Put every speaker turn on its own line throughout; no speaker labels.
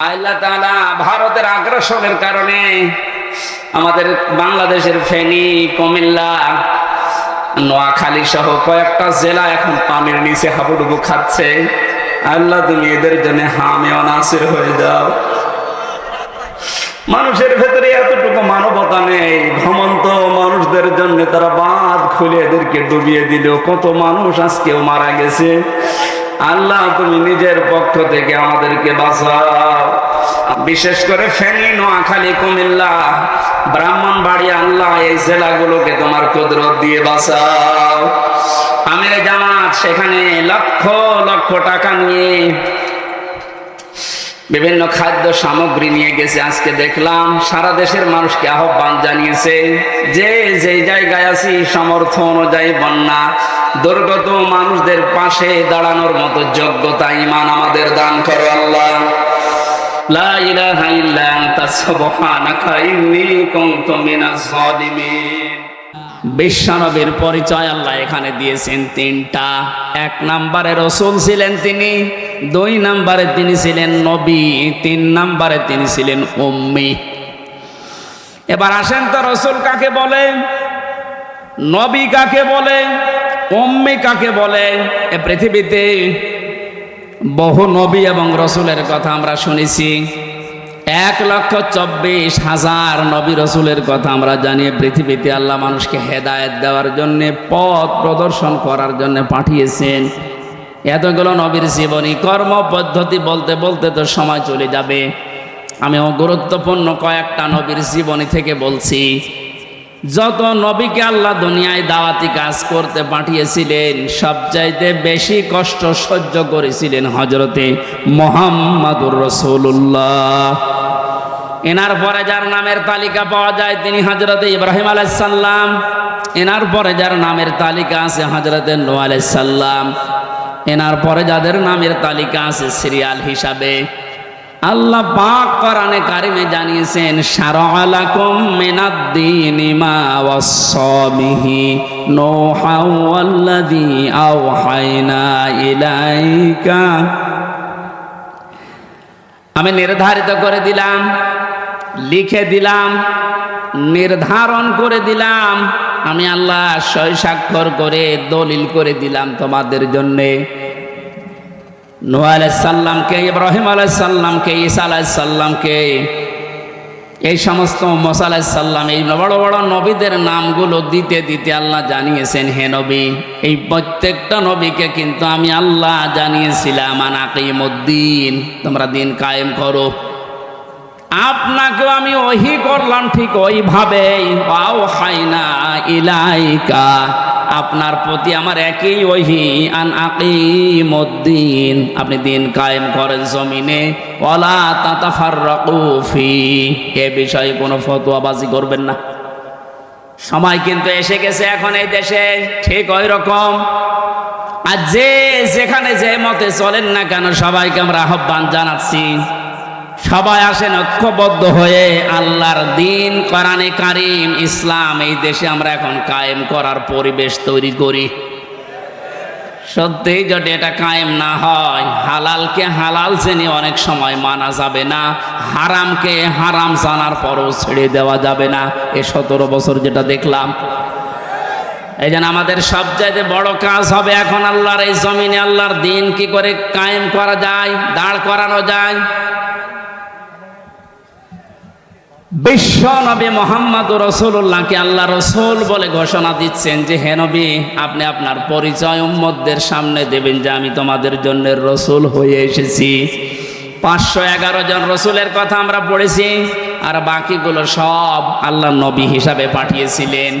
আল্লাহ তাআলা ভারতের আগ্রাসনের কারণে আমাদের বাংলাদেশের ফেনী, কুমিল্লা, নোয়াখালী সহ কয়েকটা জেলা এখন পানির নিচে হাবুডুবু খাচ্ছে। আল্লাহ তুমি এদের জন্য হামে অনাসির হয়ে যাও। মানুষের ভেতরে এতটুকু মানবতা নেই, ঘমন্ত মানুষদের জন্য তারা বাঁধ খুলে এদেরকে ডুবিয়ে দিল। কত মানুষ আজকেও মারা গেছে। আল্লাহ, তুমি নিজের পক্ষ থেকে আমাদেরকে বাঁচাও। বিশেষ করে ফেনী, নোয়াখালী, কুমিল্লা ব্রাহ্মণ বাড়ি আল্লাহ, এই জেলাগুলোকে তোমার কুদরত দিয়ে বাঁচাও। আমির জামাত, সেখানে লক্ষ লক্ষ টাকা নিয়ে বিভিন্ন খাদ্য সামগ্রী নিয়ে গেছে, আজকে দেখলাম সারা দেশের মানুষকে আহ্বান জানিয়েছে, যে যে জায়গায় আছি সমর্থ অনুযায়ী বন্যা, দুর্গত মানুষদের পাশে দাঁড়ানোর মতো যোগ্যতা ইমান আমাদের দান করো আল্লাহ। লা বিশ্বনবীর পরিচয় আল্লাহ এখানে দিয়েছেন তিনটা। এক নম্বরে রসুল ছিলেন তিনি, দুই নম্বরে তিনি ছিলেন নবী, তিন নম্বরে তিনি ছিলেন উম্মি। এবার আসেন তো রসুল কাকে বলে, নবী কাকে বলে, উম্মি কাকে বলে? এ পৃথিবীতে বহু নবী এবং রসুলের কথা আমরা শুনেছি। এক লক্ষ চব্বিশ হাজার নবী রসুলের কথা আমরা জানিয়ে পৃথিবীতে আল্লাহ মানুষকে হেদায়ত দেওয়ার জন্য, পথ প্রদর্শন করার জন্য পাঠিয়েছেন। এতগুলো নবীর জীবনী, কর্ম পদ্ধতি বলতে বলতে তো সময় চলে যাবে। আমি গুরুত্বপূর্ণ কয়েকটা নবীর জীবনী থেকে বলছি। যত নবীকে আল্লাহ দুনিয়ায় দাওয়াতি কাজ করতে পাঠিয়েছিলেন, সবচাইতে বেশি কষ্ট সহ্য করেছিলেন হজরতে মোহাম্মদুর রসুল্লাহ এনার পরে যার নামের তালিকা পাওয়া যায় তিনি হজরতে ইব্রাহিম আলাইসাল্লাম এনার পরে যার নামের তালিকা আছে হজরতে নো আলাইসাল্লাম এনার পরে যাদের নামের তালিকা আছে, সিরিয়াল হিসাবে আল্লাহ পাক কোরআনে কারিমে জানিয়েছেন শারালাকুম মিনাদ-দীনি মা ওয়াসাবিহি নূহা ওয়াল্লাযী আওহায়না ইলাইকা। আমি নির্ধারিত করে দিলাম, লিখে দিলাম, নির্ধারণ করে দিলাম। আমি আল্লাহ সই স্বাক্ষর করে, দলিল করে দিলাম তোমাদের জন্যে। নোয়া আলাইসাল্লামকে ইব্রাহিম আলাইসাল্লামকে ঈসা আলাইসাল্লামকে এই সমস্ত মোসা আলাইসাল্লাম এই বড় বড় নবীদের নামগুলো দিতে দিতে আল্লাহ জানিয়েছেন, হে নবী, এই প্রত্যেকটা নবীকে কিন্তু আমি আল্লাহ জানিয়েছিলাম আনাকিমুদ্দিন তোমরা দিন কায়েম করো। আপনাকেও আমি ওহি করলাম ঠিক ওইভাবেই ইলাইকা আপনার প্রতি আমার একই ওহি, আন আকিমুদ্দিন। আপনি দিন কায়েম করেন জমিনে ওলা তাতাফার রকুফি এ বিষয়ে কোনো ফতোয়াবাজি করবেন না। সময় কিন্তু এসে গেছে এখন এই দেশে, ঠিক ওই রকম। আর যে যেখানে যে মতে চলেন না কেন, সবাইকে আমরা আহ্বান জানাচ্ছি। সবাই আসেন ঐক্যবদ্ধ হয়ে আল্লাহর দিন, কোরআনে কারিম, ইসলাম, এই দেশে আমরা এখন কায়েম করার পরিবেশ তৈরি করি। সত্যিই যদি এটা কায়েম না হয়, হালালকে হালাল জেনে অনেক সময় মানা যাবে না, হারামকে হারাম জানার পরও ছেড়ে দেওয়া যাবে না। এ সতেরো বছর যেটা দেখলাম। এই জন্য আমাদের সবচাইতে বড় কাজ হবে এখন আল্লাহর এই জমিনে আল্লাহর দিন কি করে কায়েম করা যায়, দাঁড় করানো যায়। বিশ্ব নবী মোহাম্মদ রসুল্লাহকে আল্লাহ রসুল বলে ঘোষণা দিচ্ছেন যে, হে নবী, আপনি আপনার পরিচয় উম্মদদের সামনে দেবেন যে, আমি তোমাদের জন্য রসুল হয়ে এসেছি। পাঁচশো এগারো জন রসুলের কথা আমরা পড়েছি, আর বাকিগুলো সব আল্লাহ নবী হিসাবে পাঠিয়েছিলেন।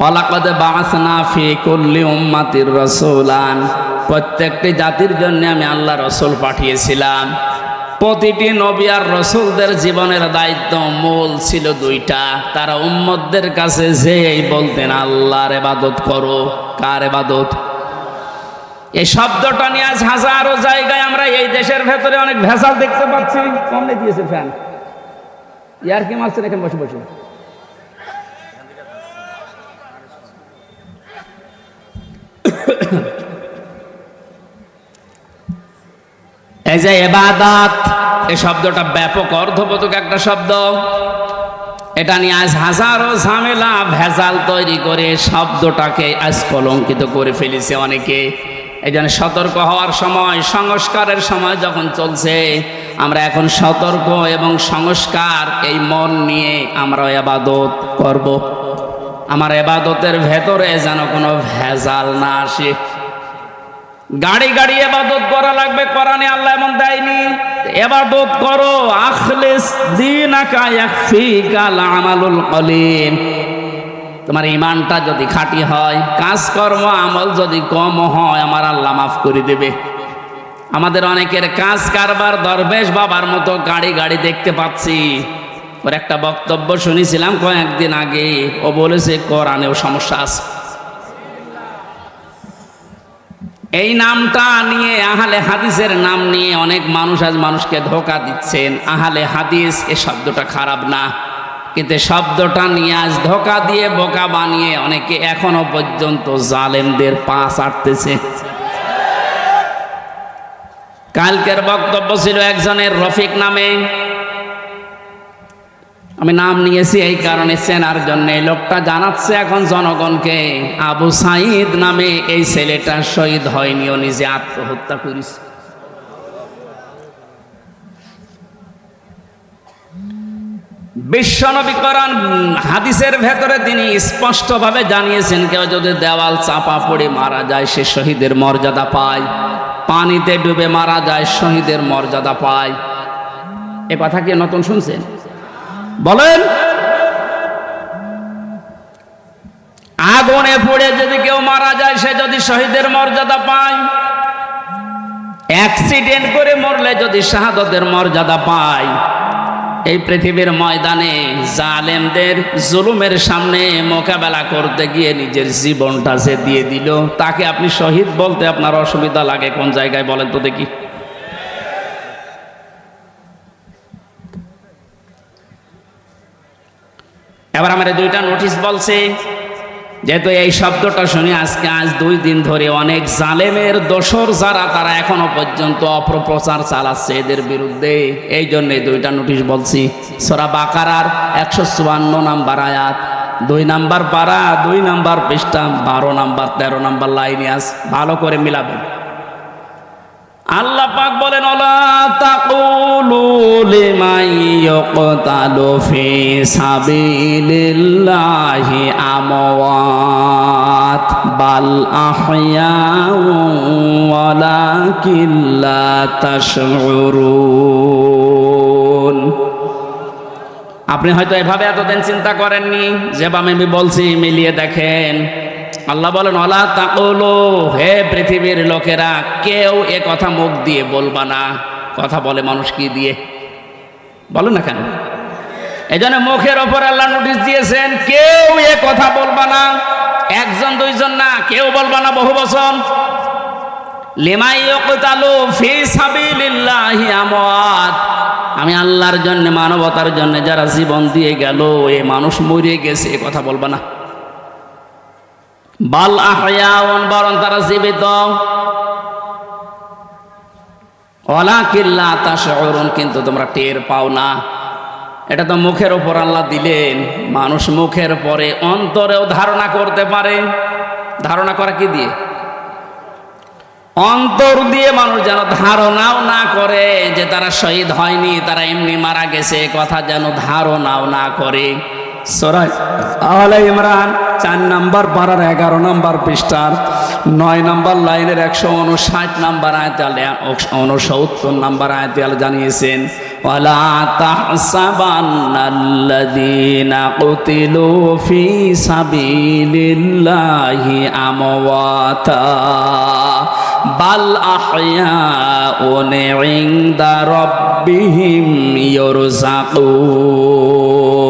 ওয়ালাকাদ বাআসনা ফি কুল্লি উম্মাতির রাসূলান। প্রত্যেকটি জাতির জন্য আমি আল্লাহ রসুল পাঠিয়েছিলাম। প্রতিটি নবী আর রসুলদের জীবনের দায়িত্ব মূল ছিল দুইটা। তারা উম্মতদের কাছে যেই বলতেন, আল্লাহর এবাদত করো। কার এবাদত এই শব্দটা নিয়ে আজ হাজারো জায়গায় আমরা এই দেশের ভেতরে অনেক ভেজাল দেখতে পাচ্ছি। কমনে দিয়েছে ফ্যান। ইয়ার কি মারছেন এখানে? বসে বসে। এই যে এবাদাত এই শব্দটা ব্যাপক অর্থবোধক একটা শব্দ। এটা নিয়ে আজ হাজারো ঝামেলা, ভেজাল তৈরি করে শব্দটাকে আজ কলঙ্কিত করে ফেলেছে অনেকে। এই জন্য সতর্ক হওয়ার সময়, সংস্কারের সময় যখন চলছে, আমরা এখন সতর্ক এবং সংস্কার এই মন নিয়ে আমরা এবাদত করব। আমার এবাদতের ভেতরে যেন কোনো ভেজাল না আসে। গাড়ি গাড়ি এবাদত করা লাগবে, কোরআনে আল্লাহ এমন দেয়নি এবাদত করো, আখলিস ইয়াকফিকাল আমালুল কলিল। তোমার ইমানটা যদি খাঁটি হয়, কাজকর্ম, আমল যদি কম হয়, আমার আল্লাহ মাফ করে দেবে। আমাদের অনেকের কাজ কারবার, দরবেশ বাবার মতো গাড়ি গাড়ি দেখতে পাচ্ছি। ওর একটা বক্তব্য শুনেছিলাম কয়েকদিন আগে। ও বলেছে, কোরআনেও সমস্যা আছে। এই নামটা নিয়ে আহলে হাদিসের নাম নিয়ে অনেক মানুষ আজ মানুষকে ধোকা দিচ্ছেন। আহলে হাদিস, এ শব্দটা খারাপ না। কিন্তু শব্দটা নিয়ে আজ ধোকা দিয়ে বোকা বানিয়ে অনেকে এখনও পর্যন্ত জালেমদের পা চাটতেছে কালকের বক্তব্য ছিল একজনের রফিক নামে। আমি নাম নিয়েছি এই কারণে চেনার জন্য। লোকটা জানাচ্ছে এখন জনগণকে, আবু সাইদ নামে এই ছেলেটা শহীদ হয়নি, ও নিজে আত্মহত্যা করিস বিশ্বনবী করান হাদিসের ভেতরে তিনি স্পষ্টভাবে জানিয়েছেন, কেউ যদি দেওয়াল চাপা পড়ে মারা যায়, সে শহীদের মর্যাদা পায়। পানিতে ডুবে মারা যায়, শহীদের মর্যাদা পায়। এ কথা কি নতুন শুনছেন? বলেন? আগুনে পড়ে যদি কেউ মারা যায়, সে যদি শহীদের মর্যাদা পায় অ্যাক্সিডেন্ট করে মরলে যদি শাহাদতের মর্যাদা পায়, এই পৃথিবীর ময়দানে জালেমদের জুলুমের সামনে মোকাবেলা করতে গিয়ে নিজের জীবনটা যে দিয়ে দিল, তাকে আপনি শহীদ বলতে আপনার অসুবিধা লাগে কোন জায়গায় বলেন তো দেখি। এবার আমার দুইটা নোটিশ বলছে, যেহেতু এই শব্দটা শুনে আজকে আজ দুই দিন ধরে অনেক জালেমের দোসর যারা, তারা এখনও পর্যন্ত অপপ্রচার চালাচ্ছে এদের বিরুদ্ধে। এই জন্য দুইটা নোটিশ বলছি। সোরা বাকারার একশো চুয়ান্ন নাম্বার আয়াত, দুই নাম্বার পাড়া দুই নাম্বার পৃষ্ঠা, বারো নাম্বার, তেরো নাম্বার লাইনে আস, ভালো করে মিলাবেন। আল্লাহ পাক বলেন লিমান ইয়াকতালু ফি সাবিলিল্লাহি আমওয়াত, বাল আহয়াউ ওয়ালাকিন লা তাশউরুন। আপনি হয়তো এভাবে এতদিন চিন্তা করেননি যেভাবে আমি বলছি, মিলিয়ে দেখেন। আল্লাহ বলেন অলা তাকলো হে পৃথিবীর লোকেরা, কেউ এ কথা মুখ দিয়ে বলবা না। কথা বলে মানুষ কি দিয়ে? বলো না কেন? এই মুখের ওপর আল্লাহ নোটিশ দিয়েছেন, কেউ এ কথা বলবা না। একজন, দুইজন না, কেউ বলবা না বহু বছর আমি আল্লাহর জন্য, মানবতার জন্য যারা জীবন দিয়ে গেল, এ মানুষ মরে গেছে, এ কথা বলবা না। বাল আহয়াউন, বরং তারা জীবিত। অলা কিল্লা তাশউরুন, কিন্তু তোমরা টের পাও না। এটা তো মুখের ওপর আল্লাহ দিলেন। মানুষ মুখের পরে অন্তরেও ধারণা করতে পারে। ধারণা করা কি দিয়ে? অন্তর দিয়ে মানুষ যেন ধারণাও না করে যে তারা শহীদ হয়নি, তারা এমনি মারা গেছে কথা যেন ধারণাও না করে। সরাই। আলে ইমরান চার নাম্বার পাড়ার এগারো নাম্বার পৃষ্ঠার নয় নাম্বার লাইনের একশো উনষাট নাম্বার আয়তালে উনসত্তর নাম্বার আয়তাল জানিয়েছেন, ওয়ালা তাহসাবান্নাল্লাযীনা কুতিলু ফি সাবিলিল্লাহি আমওয়াতা, বাল আহয়াউন ইনদা রাব্বিহিম ইরজাকুন খুব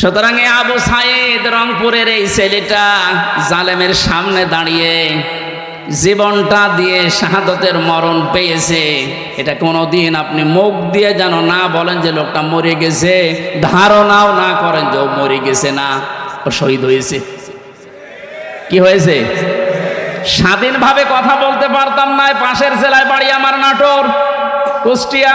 সুতরাং আবু সাইদ রংপুরের এই ছেলেটা জালেমের সামনে দাঁড়িয়ে জীবনটা দিয়ে শাহাদতের মরণ পেয়েছে। এটা কোনোদিন আপনি মুখ দিয়ে যেন না বলেন যে লোকটা মরে গেছে। ধারণাও না করেন যে ও মরে গেছে না, ও শহীদ হয়েছে। কি হয়েছে? স্বাধীনভাবে কথা বলতে পারতাম না পাশের জেলায় বাড়ি আমার নাটোর, কুষ্টিয়া।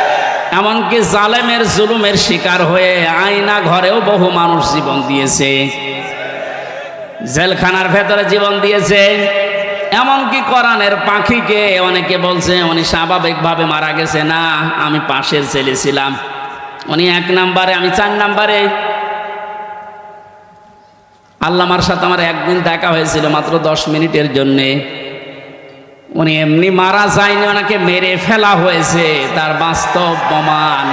এমনকি জালেমের জুলুমের শিকার হয়ে আয়না ঘরেও বহু মানুষ জীবন দিয়েছে। জেলখানার ভেতরে জীবন দিয়েছে। এমনকি কোরআনের পাখিকে অনেকে বলছে, উনি স্বাভাবিকভাবে মারা গেছে। না, আমি পাশের ছেলে ছিলাম। উনি এক নাম্বারে, আমি চার নাম্বারে। আল্লামার সাথে আমার একদিন দেখা হয়েছিল মাত্র দশ মিনিটের জন্যে। উনি এমনি মারা যায়নি, ওনাকে মেরে ফেলা হয়েছে, তার বাস্তব প্রমাণ।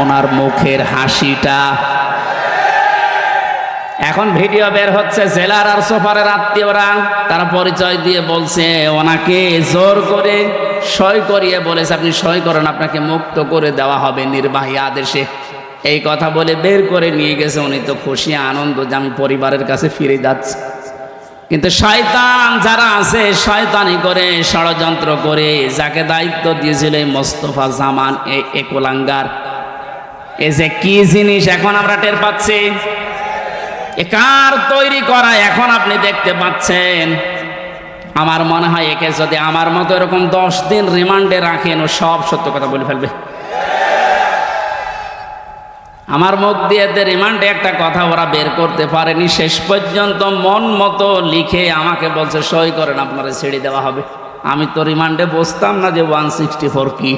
ওনার মুখের হাসিটা। এখন ভিডিও বের হচ্ছে জেলার আর সোফারের আত্মীয়রা, তারা পরিচয় দিয়ে বলছে, ওনাকে জোর করে সই করিয়ে বলেছে, আপনি সই করেন, আপনাকে মুক্ত করে দেওয়া হবে নির্বাহী আদেশে। এই কথা বলে বের করে নিয়ে গেছে, উনি তো খুশি, আনন্দ যে আমি পরিবারের কাছে ফিরে যাচ্ছি। কিন্তু শয়তান যারা আছে, শয়তানি করে, ষড়যন্ত্র করে, যাকে দায়িত্ব দিয়েছিল এই মোস্তফা জামান, এই একলাঙ্গার। এই যে কি জিনিস এখন আমরা টের পাচ্ছি? এ কার তৈরি করা এখন আপনি দেখতে পাচ্ছেন? আমার মনে হয় একে যদি আমার মতো এরকম দশ দিন রিমান্ডে রাখেন, ও সব সত্য কথা বলে ফেলবে। আমার মুখ দিয়ে এদের রিমান্ডে একটা কথা ওরা বের করতে পারেনি। শেষ পর্যন্ত মন মতো লিখে আমাকে বলছে, সই করেন, আপনারা ছেড়ে দেওয়া হবে। আমি তো রিমান্ডে বসতাম না যে ওয়ান সিক্সটি ফোর কি।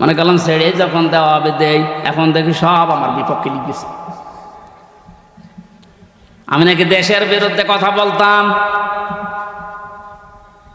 মনে করলাম, ছেড়ে যখন দেওয়া হবে, দেই। এখন দেখি সব আমার বিপক্ষে লিখেছে আমি নাকি দেশের বিরুদ্ধে কথা বলতাম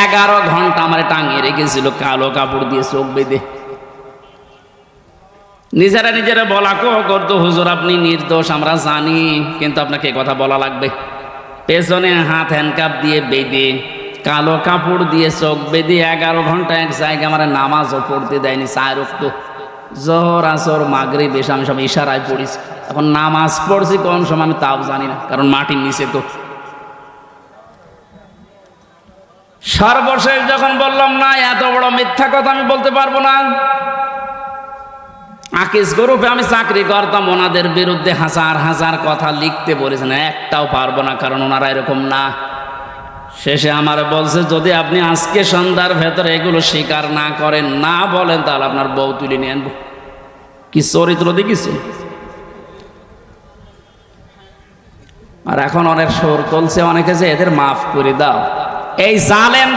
এগারো ঘণ্টা আমার টাঙিয়ে রেখেছিল, কালো কাপড় দিয়ে চোখ বেঁধে। নিজেরা নিজেরা বলা, কো করতো হুজুর, আপনি নির্দোষ, আমরা জানি, কিন্তু আপনাকে কথা বলা লাগবে। পেছনে হাত হ্যান্ডকাপ দিয়ে বেঁধে, কালো কাপড় দিয়ে চোখ বেঁধে এগারো ঘণ্টা এক জায়গায় আমার নামাজও পড়তে দেয়নি চায় রক্ত। জহর, আসর মাগরি বেশ আমি সব ইশারায় পড়িছি। এখন নামাজ পড়ছি কোন সময় আমি তাও জানি না, কারণ মাটির নিচে তো। সর্বশেষ যখন বললাম, না, এত বড় মিথ্যা কথা আমি বলতে পারব না। আকিস গ্রুপে আমি চাকরি করতাম, ওনাদের বিরুদ্ধে হাজার হাজার কথা লিখতে বলেছেন, একটাও পারব না, কারণ ওনারা এরকম না। শেষে আমার বলছে, যদি আপনি আজকে সন্ধ্যার ভেতরে এগুলো স্বীকার না করেন, না বলেন, তাহলে আপনার বউ তুলে নিয়ে আনব। কি চরিত্র দেখিছে আর এখন অনেক সুর তুলছে, অনেকে যে এদের মাফ করে দাও। এই জালেম